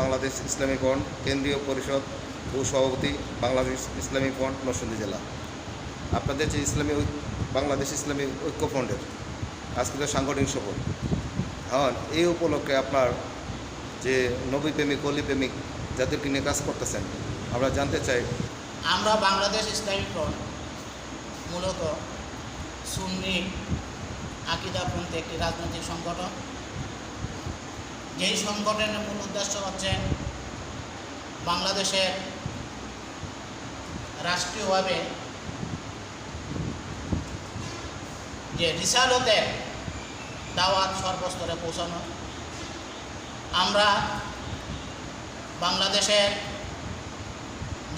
বাংলাদেশ ইসলামী front, কেন্দ্রীয় পরিষদ ও সভাপতি বাংলাদেশ ইসলামী ফ্রন্ট, নরসিংদী জেলা। আপনাদের যে ইসলামী বাংলাদেশ ইসলামী ঐক্য ফ্রন্টের আজকে তো সাংগঠনিক সফর। হ্যাঁ এই উপলক্ষে আপনার যে নবী প্রেমিক, অলি প্রেমিক যাদেরকে নিয়ে কাজ করতেছেন, আমরা জানতে চাই আমরা বাংলাদেশ ইসলামী ফ্রন্ট মূলত সুন্নি আকিদাপন্থী একটি রাজনৈতিক সংগঠন। যেই সংগঠনের মূল উদ্দেশ্য হচ্ছে বাংলাদেশের রাষ্ট্রীয়ভাবে যে রিসালতের দাওয়াত সর্বস্তরে পৌঁছানো, আমরা বাংলাদেশের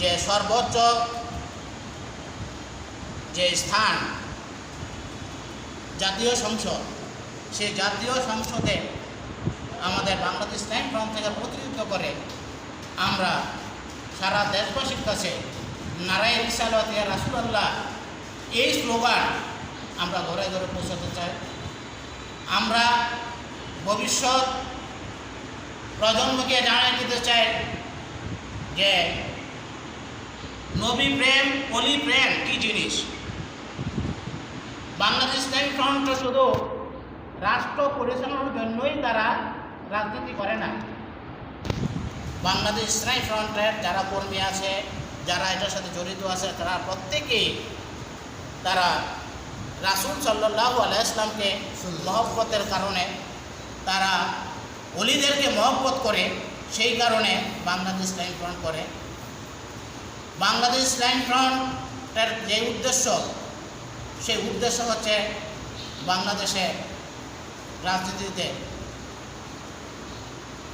যে সর্বোচ্চ যে স্থান জাতীয় সংসদ, সেই জাতীয় সংসদে আমাদের বাংলাদেশ টাইম ফ্রন্ট থেকে প্রতিনিধিত্ব করে আমরা সারা দেশবাসীর কাছে নারায়ণ ইসালত রাসুলাল্লাহ এই স্লোগান আমরা ঘরে ঘরে পৌঁছাতে চাই। আমরা ভবিষ্যৎ প্রজন্মকে জানাই দিতে চাই যে নবী প্রেম, অলি প্রেম কি জিনিস? বাংলাদেশ টাইম ফ্রন্ট শুধু রাষ্ট্র পরিচালনার জন্যই তারা রাজনীতি করে না। বাংলাদেশ ইসলামী ফ্রন্টের যারা কর্মী আছে, যারা এটার সাথে জড়িত আছে, তারা প্রত্যেকেই তারা রাসুল সাল্লাহ আলাইসলামকে মহব্বতের কারণে তারা অলিদেরকে মহব্বত করে, সেই কারণে বাংলাদেশ লাইন ফ্রন্ট করে। বাংলাদেশ ইসলামী ফ্রন্টের যে উদ্দেশ্য, সেই উদ্দেশ্য হচ্ছে বাংলাদেশের রাজনীতিতে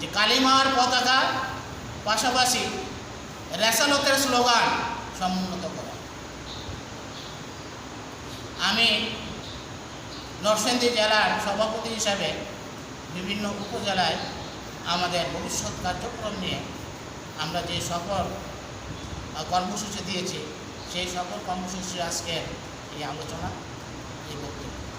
যে কালিমার পতাকা পাশাপাশি রেসালতের স্লোগান সমুন্নত করা। আমি নরসিংদী জেলার সভাপতি হিসাবে বিভিন্ন উপজেলায় আমাদের ভবিষ্যৎ কার্যক্রম নিয়ে আমরা যে সকল কর্মসূচি দিয়েছি, সেই সকল কর্মসূচি আজকে এই আলোচনা, এই বক্তব্য।